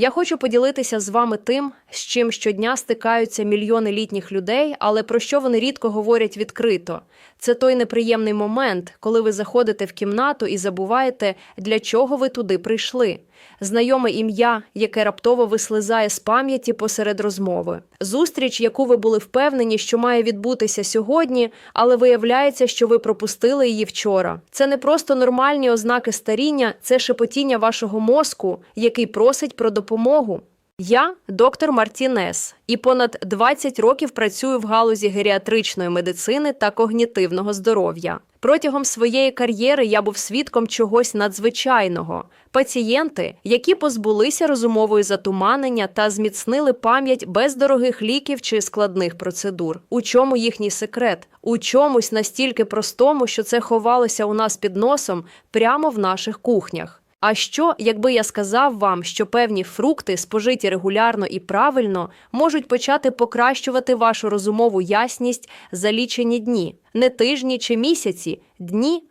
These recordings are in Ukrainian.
Я хочу поділитися з вами тим, з чим щодня стикаються мільйони літніх людей, але про що вони рідко говорять відкрито. Це той неприємний момент, коли ви заходите в кімнату і забуваєте, для чого ви туди прийшли. Знайоме ім'я, яке раптово вислизає з пам'яті посеред розмови. Зустріч, яку ви були впевнені, що має відбутися сьогодні, але виявляється, що ви пропустили її вчора. Це не просто нормальні ознаки старіння, це шепотіння вашого мозку, який просить про допомогу. Я доктор Мартінес і понад 20 років працюю в галузі геріатричної медицини та когнітивного здоров'я. Протягом своєї кар'єри я був свідком чогось надзвичайного. Пацієнти, які позбулися розумової затуманення та зміцнили пам'ять без дорогих ліків чи складних процедур. У чому їхній секрет? У чомусь настільки простому, що це ховалося у нас під носом прямо в наших кухнях. А що, якби я сказав вам, що певні фрукти, спожиті регулярно і правильно, можуть почати покращувати вашу розумову ясність за лічені дні, не тижні чи місяці, дні?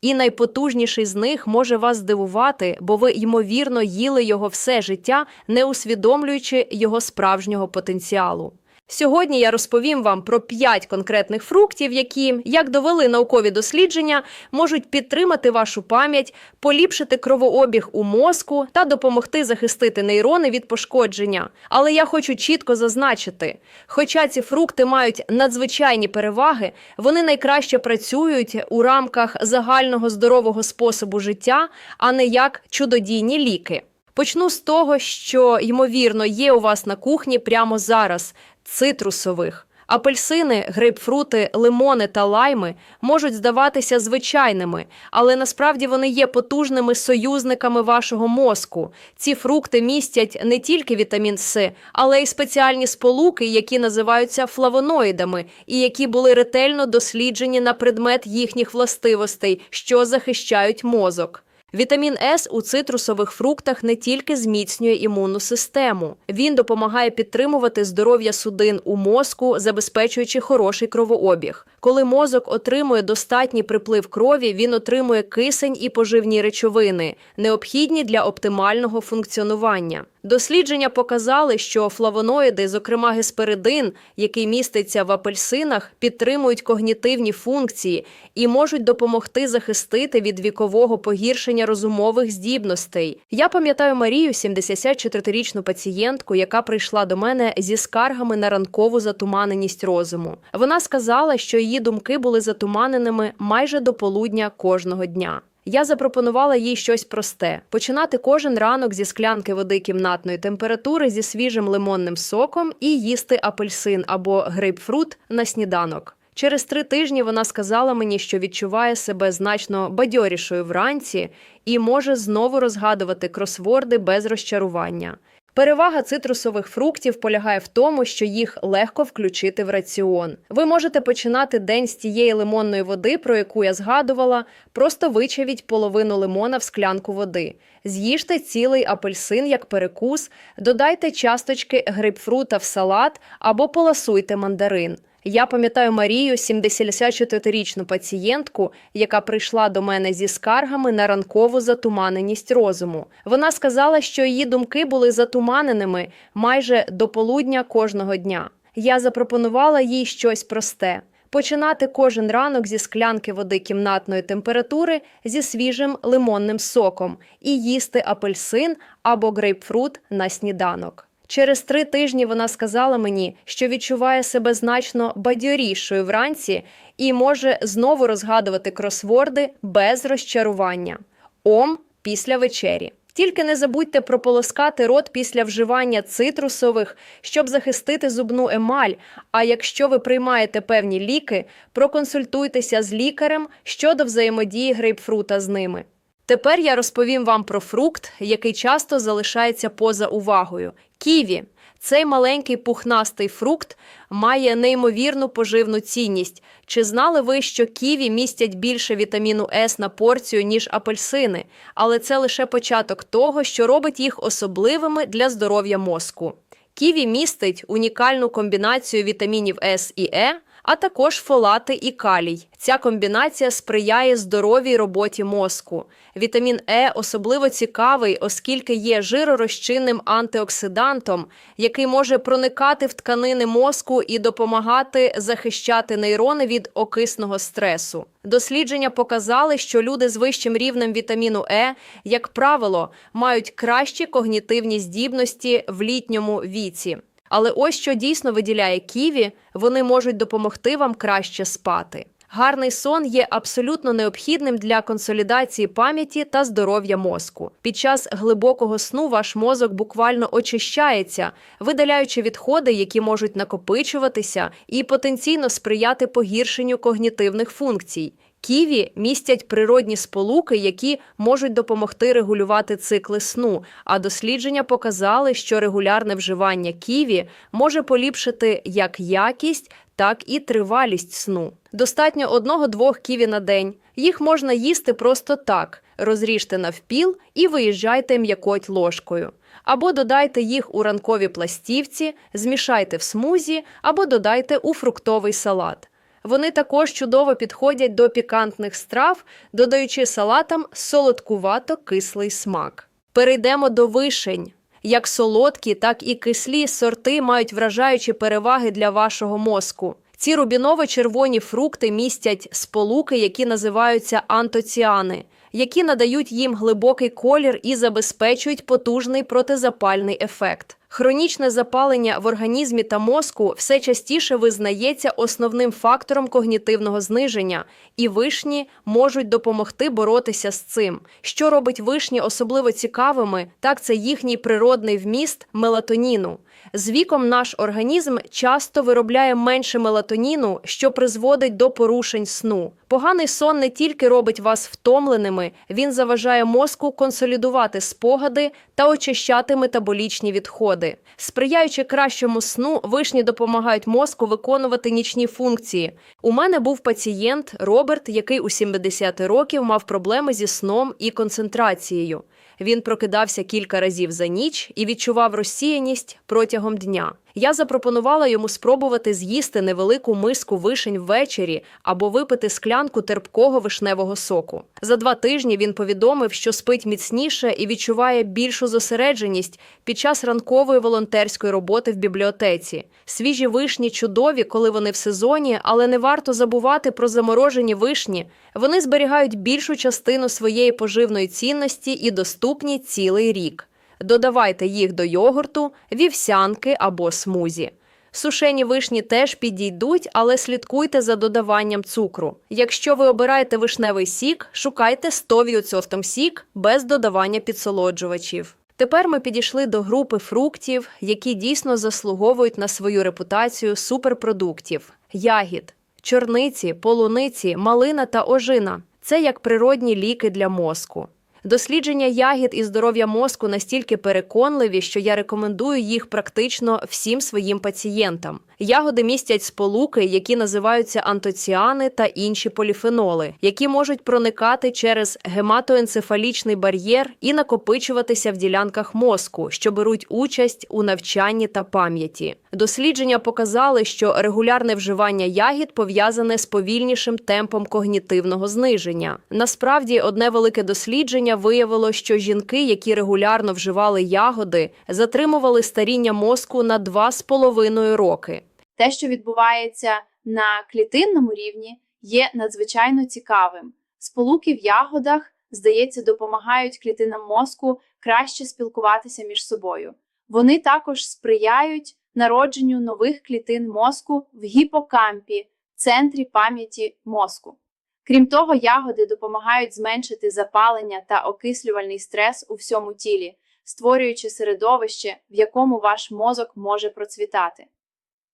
І найпотужніший з них може вас здивувати, бо ви ймовірно їли його все життя, не усвідомлюючи його справжнього потенціалу. Сьогодні я розповім вам про 5 конкретних фруктів, які, як довели наукові дослідження, можуть підтримати вашу пам'ять, поліпшити кровообіг у мозку та допомогти захистити нейрони від пошкодження. Але я хочу чітко зазначити: хоча ці фрукти мають надзвичайні переваги, вони найкраще працюють у рамках загального здорового способу життя, а не як чудодійні ліки. Почну з того, що ймовірно є у вас на кухні прямо зараз цитрусових. Апельсини, грейпфрути, лимони та лайми можуть здаватися звичайними, але насправді вони є потужними союзниками вашого мозку. Ці фрукти містять не тільки вітамін С, але й спеціальні сполуки, які називаються флавоноїдами, і які були ретельно досліджені на предмет їхніх властивостей, що захищають мозок. Вітамін С у цитрусових фруктах не тільки зміцнює імунну систему, він допомагає підтримувати здоров'я судин у мозку, забезпечуючи хороший кровообіг. Коли мозок отримує достатній приплив крові, він отримує кисень і поживні речовини, необхідні для оптимального функціонування. Дослідження показали, що флавоноїди, зокрема гесперидин, який міститься в апельсинах, підтримують когнітивні функції і можуть допомогти захистити від вікового погіршення розумових здібностей. Я пам'ятаю Марію, 74-річну пацієнтку, яка прийшла до мене зі скаргами на ранкову затуманеність розуму. Вона сказала, що її думки були затуманеними майже до полудня кожного дня. Я запропонувала їй щось просте: починати кожен ранок зі склянки води кімнатної температури зі свіжим лимонним соком і їсти апельсин або грейпфрут на сніданок. Через три тижні вона сказала мені, що відчуває себе значно бадьорішою вранці і може знову розгадувати кросворди без розчарування. Перевага цитрусових фруктів полягає в тому, що їх легко включити в раціон. Ви можете починати день з тієї лимонної води, про яку я згадувала, просто вичавіть половину лимона в склянку води. З'їжте цілий апельсин як перекус, додайте часточки грейпфрута в салат або поласуйте мандарин. Я пам'ятаю Марію, 74-річну пацієнтку, яка прийшла до мене зі скаргами на ранкову затуманеність розуму. Вона сказала, що її думки були затуманеними майже до полудня кожного дня. Я запропонувала їй щось просте. Починати кожен ранок зі склянки води кімнатної температури зі свіжим лимонним соком і їсти апельсин або грейпфрут на сніданок. Через три тижні вона сказала мені, що відчуває себе значно бадьорішою вранці і може знову розгадувати кросворди без розчарування. Ом після вечері. Тільки не забудьте прополоскати рот після вживання цитрусових, щоб захистити зубну емаль. А якщо ви приймаєте певні ліки, проконсультуйтеся з лікарем щодо взаємодії грейпфрута з ними. Тепер я розповім вам про фрукт, який часто залишається поза увагою ківі. Цей маленький пухнастий фрукт має неймовірну поживну цінність. Чи знали ви, що ківі містять більше вітаміну С на порцію, ніж апельсини? Але це лише початок того, що робить їх особливими для здоров'я мозку. Ківі містить унікальну комбінацію вітамінів С і Е, а також фолати і калій. Ця комбінація сприяє здоровій роботі мозку. Вітамін Е особливо цікавий, оскільки є жиророзчинним антиоксидантом, який може проникати в тканини мозку і допомагати захищати нейрони від окисного стресу. Дослідження показали, що люди з вищим рівнем вітаміну Е, як правило, мають кращі когнітивні здібності в літньому віці. Але ось що дійсно виділяє ківі, вони можуть допомогти вам краще спати. Гарний сон є абсолютно необхідним для консолідації пам'яті та здоров'я мозку. Під час глибокого сну ваш мозок буквально очищається, видаляючи відходи, які можуть накопичуватися, і потенційно сприяти погіршенню когнітивних функцій. Ківі містять природні сполуки, які можуть допомогти регулювати цикли сну. А дослідження показали, що регулярне вживання ківі може поліпшити як якість, так і тривалість сну. Достатньо одного-двох ківі на день. Їх можна їсти просто так: розріжте навпіл і виїжджайте м'якоть ложкою. Або додайте їх у ранкові пластівці, змішайте в смузі, або додайте у фруктовий салат. Вони також чудово підходять до пікантних страв, додаючи салатам солодкувато-кислий смак. Перейдемо до вишень. Як солодкі, так і кислі сорти мають вражаючі переваги для вашого мозку. Ці рубіново-червоні фрукти містять сполуки, які називаються антоціани, які надають їм глибокий колір і забезпечують потужний протизапальний ефект. Хронічне запалення в організмі та мозку все частіше визнається основним фактором когнітивного зниження, і вишні можуть допомогти боротися з цим. Що робить вишні особливо цікавими, так це їхній природний вміст мелатоніну. З віком наш організм часто виробляє менше мелатоніну, що призводить до порушень сну. Поганий сон не тільки робить вас втомленими, він заважає мозку консолідувати спогади та очищати метаболічні відходи. Сприяючи кращому сну, вишні допомагають мозку виконувати нічні функції. У мене був пацієнт Роберт, який у 70 років мав проблеми зі сном і концентрацією. Він прокидався кілька разів за ніч і відчував розсіяність протягом дня. Я запропонувала йому спробувати з'їсти невелику миску вишень ввечері або випити склянку терпкого вишневого соку. За два тижні він повідомив, що спить міцніше і відчуває більшу зосередженість під час ранкової волонтерської роботи в бібліотеці. Свіжі вишні чудові, коли вони в сезоні, але не варто забувати про заморожені вишні. Вони зберігають більшу частину своєї поживної цінності і доступні цілий рік. Додавайте їх до йогурту, вівсянки або смузі. Сушені вишні теж підійдуть, але слідкуйте за додаванням цукру. Якщо ви обираєте вишневий сік, шукайте 100% сік без додавання підсолоджувачів. Тепер ми підійшли до групи фруктів, які дійсно заслуговують на свою репутацію суперпродуктів: ягід, чорниці, полуниці, малина та ожина. Це як природні ліки для мозку. Дослідження ягід і здоров'я мозку настільки переконливі, що я рекомендую їх практично всім своїм пацієнтам. Ягоди містять сполуки, які називаються антоціани та інші поліфеноли, які можуть проникати через гематоенцефалічний бар'єр і накопичуватися в ділянках мозку, що беруть участь у навчанні та пам'яті. Дослідження показали, що регулярне вживання ягід пов'язане з повільнішим темпом когнітивного зниження. Насправді, одне велике дослідження виявило, що жінки, які регулярно вживали ягоди, затримували старіння мозку на 2,5 роки. Те, що відбувається на клітинному рівні, є надзвичайно цікавим. Сполуки в ягодах, здається, допомагають клітинам мозку краще спілкуватися між собою. Вони також сприяють народженню нових клітин мозку в гіпокампі, центрі пам'яті мозку. Крім того, ягоди допомагають зменшити запалення та окислювальний стрес у всьому тілі, створюючи середовище, в якому ваш мозок може процвітати.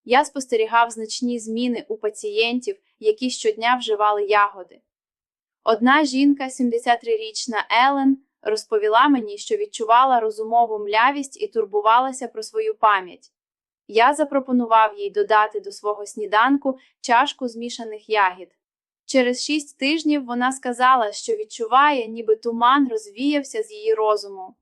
Я спостерігав значні зміни у пацієнтів, які щодня вживали ягоди. Одна жінка, 73-річна Елен, розповіла мені, що відчувала розумову млявість і турбувалася про свою пам'ять. Я запропонував їй додати до свого сніданку чашку змішаних ягід. Через шість тижнів вона сказала, що відчуває, ніби туман розвіявся з її розуму.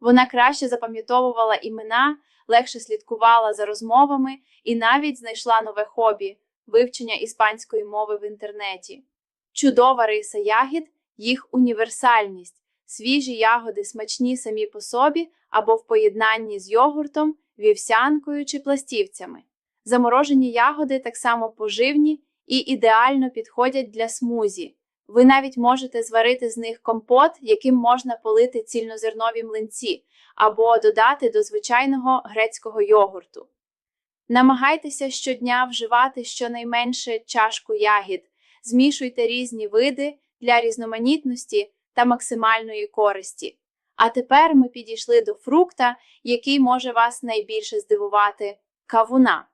Вона краще запам'ятовувала імена, легше слідкувала за розмовами і навіть знайшла нове хобі вивчення іспанської мови в інтернеті. Чудова риса ягід їх універсальність. Свіжі ягоди смачні самі по собі або в поєднанні з йогуртом, вівсянкою чи пластівцями. Заморожені ягоди так само поживні і ідеально підходять для смузі. Ви навіть можете зварити з них компот, яким можна полити цільнозернові млинці, або додати до звичайного грецького йогурту. Намагайтеся щодня вживати щонайменше чашку ягід, змішуйте різні види для різноманітності та максимальної користі. А тепер ми підійшли до фрукта, який може вас найбільше здивувати кавуна.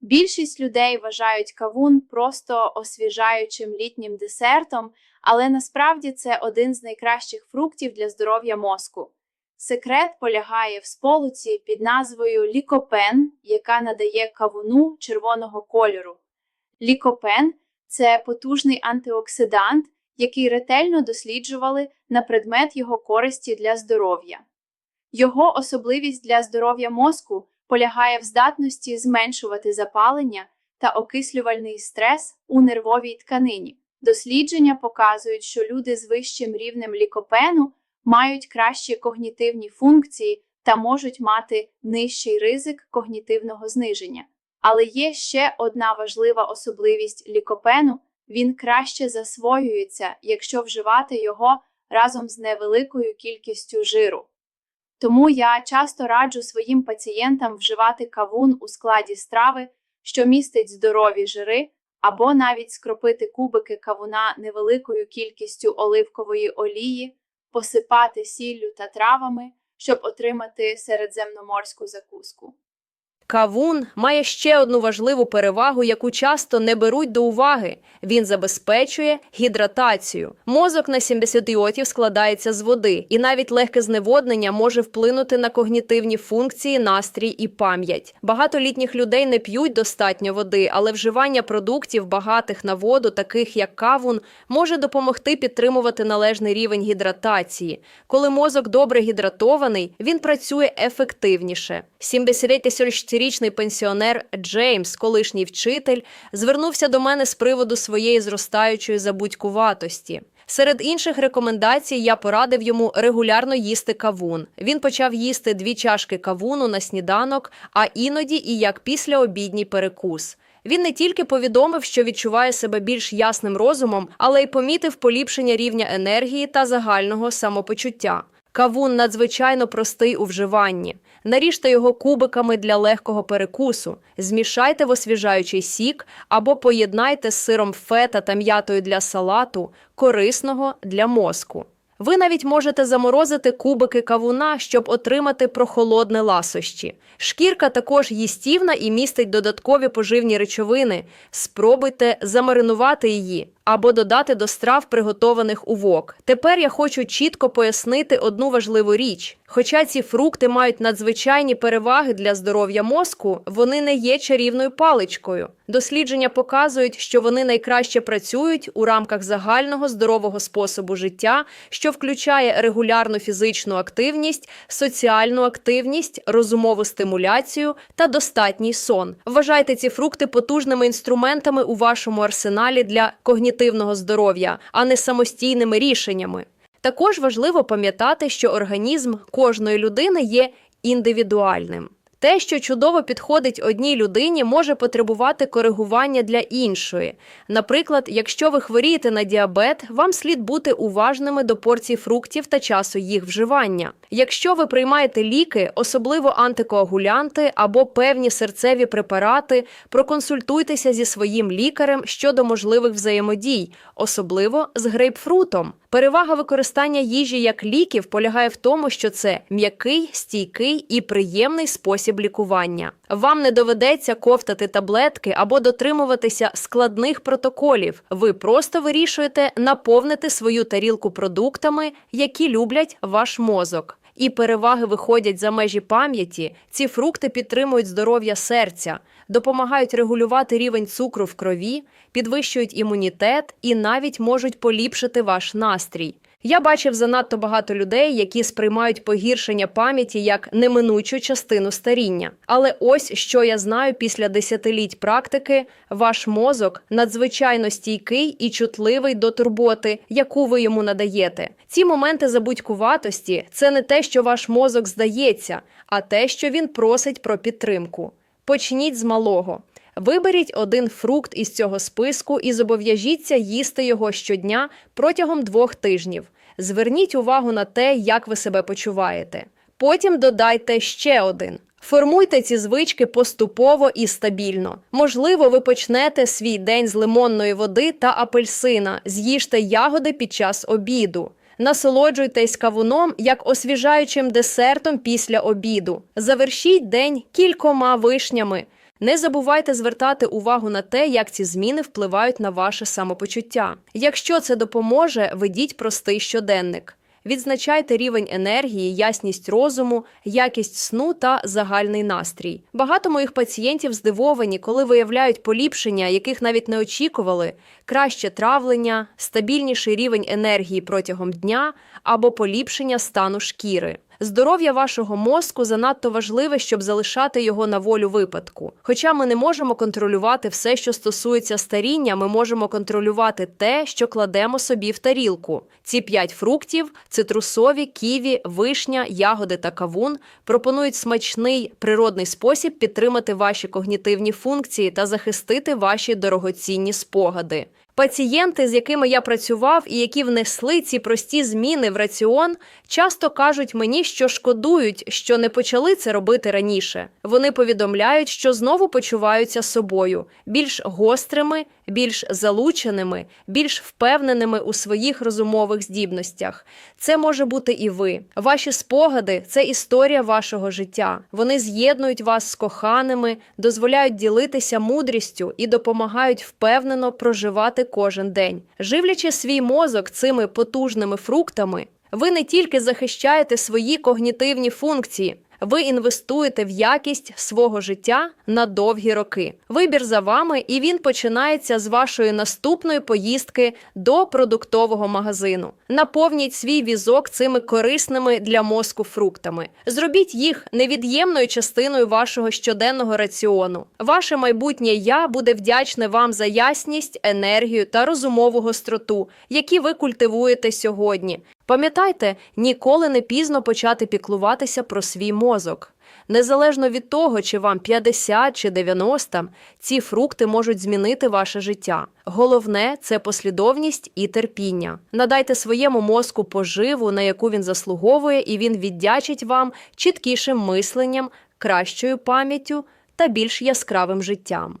Більшість людей вважають кавун просто освіжаючим літнім десертом, але насправді це один з найкращих фруктів для здоров'я мозку. Секрет полягає в сполуці під назвою лікопен, яка надає кавуну червоного кольору. Лікопен це потужний антиоксидант, який ретельно досліджували на предмет його користі для здоров'я. Його особливість для здоров'я мозку полягає в здатності зменшувати запалення та окислювальний стрес у нервовій тканині. Дослідження показують, що люди з вищим рівнем лікопену мають кращі когнітивні функції та можуть мати нижчий ризик когнітивного зниження. Але є ще одна важлива особливість лікопену він краще засвоюється, якщо вживати його разом з невеликою кількістю жиру. Тому я часто раджу своїм пацієнтам вживати кавун у складі страви, що містить здорові жири, або навіть скропити кубики кавуна невеликою кількістю оливкової олії, посипати сіллю та травами, щоб отримати середземноморську закуску. Кавун має ще одну важливу перевагу, яку часто не беруть до уваги. Він забезпечує гідратацію. Мозок на 70 складається з води, і навіть легке зневоднення може вплинути на когнітивні функції, настрій і пам'ять. Багато літніх людей не п'ють достатньо води, але вживання продуктів, багатих на воду, таких як кавун, може допомогти підтримувати належний рівень гідратації. Коли мозок добре гідратований, він працює ефективніше. 74-річний пенсіонер Джеймс, колишній вчитель, звернувся до мене з приводу своєї зростаючої забудькуватості. Серед інших рекомендацій я порадив йому регулярно їсти кавун. Він почав їсти дві чашки кавуну на сніданок, а іноді і як післяобідній перекус. Він не тільки повідомив, що відчуває себе більш ясним розумом, але й помітив поліпшення рівня енергії та загального самопочуття. Кавун надзвичайно простий у вживанні. Наріжте його кубиками для легкого перекусу, змішайте в освіжаючий сік або поєднайте з сиром фета та м'ятою для салату, корисного для мозку. Ви навіть можете заморозити кубики кавуна, щоб отримати прохолодне ласощі. Шкірка також їстівна і містить додаткові поживні речовини. Спробуйте замаринувати її або додати до страв, приготованих у вок. Тепер я хочу чітко пояснити одну важливу річ. Хоча ці фрукти мають надзвичайні переваги для здоров'я мозку, вони не є чарівною паличкою. Дослідження показують, що вони найкраще працюють у рамках загального здорового способу життя, що включає регулярну фізичну активність, соціальну активність, розумову стимуляцію та достатній сон. Вважайте ці фрукти потужними інструментами у вашому арсеналі для когнітивного здоров'я, а не самостійними рішеннями. Також важливо пам'ятати, що організм кожної людини є індивідуальним. Те, що чудово підходить одній людині, може потребувати коригування для іншої. Наприклад, якщо ви хворієте на діабет, вам слід бути уважними до порцій фруктів та часу їх вживання. Якщо ви приймаєте ліки, особливо антикоагулянти або певні серцеві препарати, проконсультуйтеся зі своїм лікарем щодо можливих взаємодій, особливо з грейпфрутом. Перевага використання їжі як ліків полягає в тому, що це м'який, стійкий і приємний спосіб лікування. Вам не доведеться ковтати таблетки або дотримуватися складних протоколів. Ви просто вирішуєте наповнити свою тарілку продуктами, які люблять ваш мозок. І переваги виходять за межі пам'яті. Ці фрукти підтримують здоров'я серця, допомагають регулювати рівень цукру в крові, підвищують імунітет і навіть можуть поліпшити ваш настрій. Я бачив занадто багато людей, які сприймають погіршення пам'яті як неминучу частину старіння. Але ось що я знаю після десятиліть практики: ваш мозок надзвичайно стійкий і чутливий до турботи, яку ви йому надаєте. Ці моменти забудькуватості це не те, що ваш мозок здається, а те, що він просить про підтримку. Почніть з малого. Виберіть один фрукт із цього списку і зобов'яжіться їсти його щодня протягом двох тижнів. Зверніть увагу на те, як ви себе почуваєте. Потім додайте ще один. Формуйте ці звички поступово і стабільно. Можливо, ви почнете свій день з лимонної води та апельсина, з'їжте ягоди під час обіду. Насолоджуйтесь кавуном як освіжаючим десертом після обіду. Завершіть день кількома вишнями. Не забувайте звертати увагу на те, як ці зміни впливають на ваше самопочуття. Якщо це допоможе, ведіть простий щоденник. Відзначайте рівень енергії, ясність розуму, якість сну та загальний настрій. Багато моїх пацієнтів здивовані, коли виявляють поліпшення, яких навіть не очікували, краще травлення, стабільніший рівень енергії протягом дня або поліпшення стану шкіри. Здоров'я вашого мозку занадто важливе, щоб залишати його на волю випадку. Хоча ми не можемо контролювати все, що стосується старіння, ми можемо контролювати те, що кладемо собі в тарілку. Ці п'ять фруктів цитрусові, ківі, вишня, ягоди та кавун пропонують смачний природний спосіб підтримати ваші когнітивні функції та захистити ваші дорогоцінні спогади. Пацієнти, з якими я працював і які внесли ці прості зміни в раціон, часто кажуть мені, що шкодують, що не почали це робити раніше. Вони повідомляють, що знову почуваються собою більш гострими, більш залученими, більш впевненими у своїх розумових здібностях. Це може бути і ви. Ваші спогади це історія вашого життя. Вони з'єднують вас з коханими, дозволяють ділитися мудрістю і допомагають впевнено проживати кожен день. Живлячи свій мозок цими потужними фруктами, ви не тільки захищаєте свої когнітивні функції. Ви інвестуєте в якість свого життя на довгі роки. Вибір за вами, і він починається з вашої наступної поїздки до продуктового магазину. Наповніть свій візок цими корисними для мозку фруктами. Зробіть їх невід'ємною частиною вашого щоденного раціону. Ваше майбутнє я буде вдячне вам за ясність, енергію та розумову гостроту, які ви культивуєте сьогодні. Пам'ятайте, ніколи не пізно почати піклуватися про свій мозок. Незалежно від того, чи вам 50 чи 90, ці фрукти можуть змінити ваше життя. Головне це послідовність і терпіння. Надайте своєму мозку поживу, на яку він заслуговує, і він віддячить вам чіткішим мисленням, кращою пам'яттю та більш яскравим життям.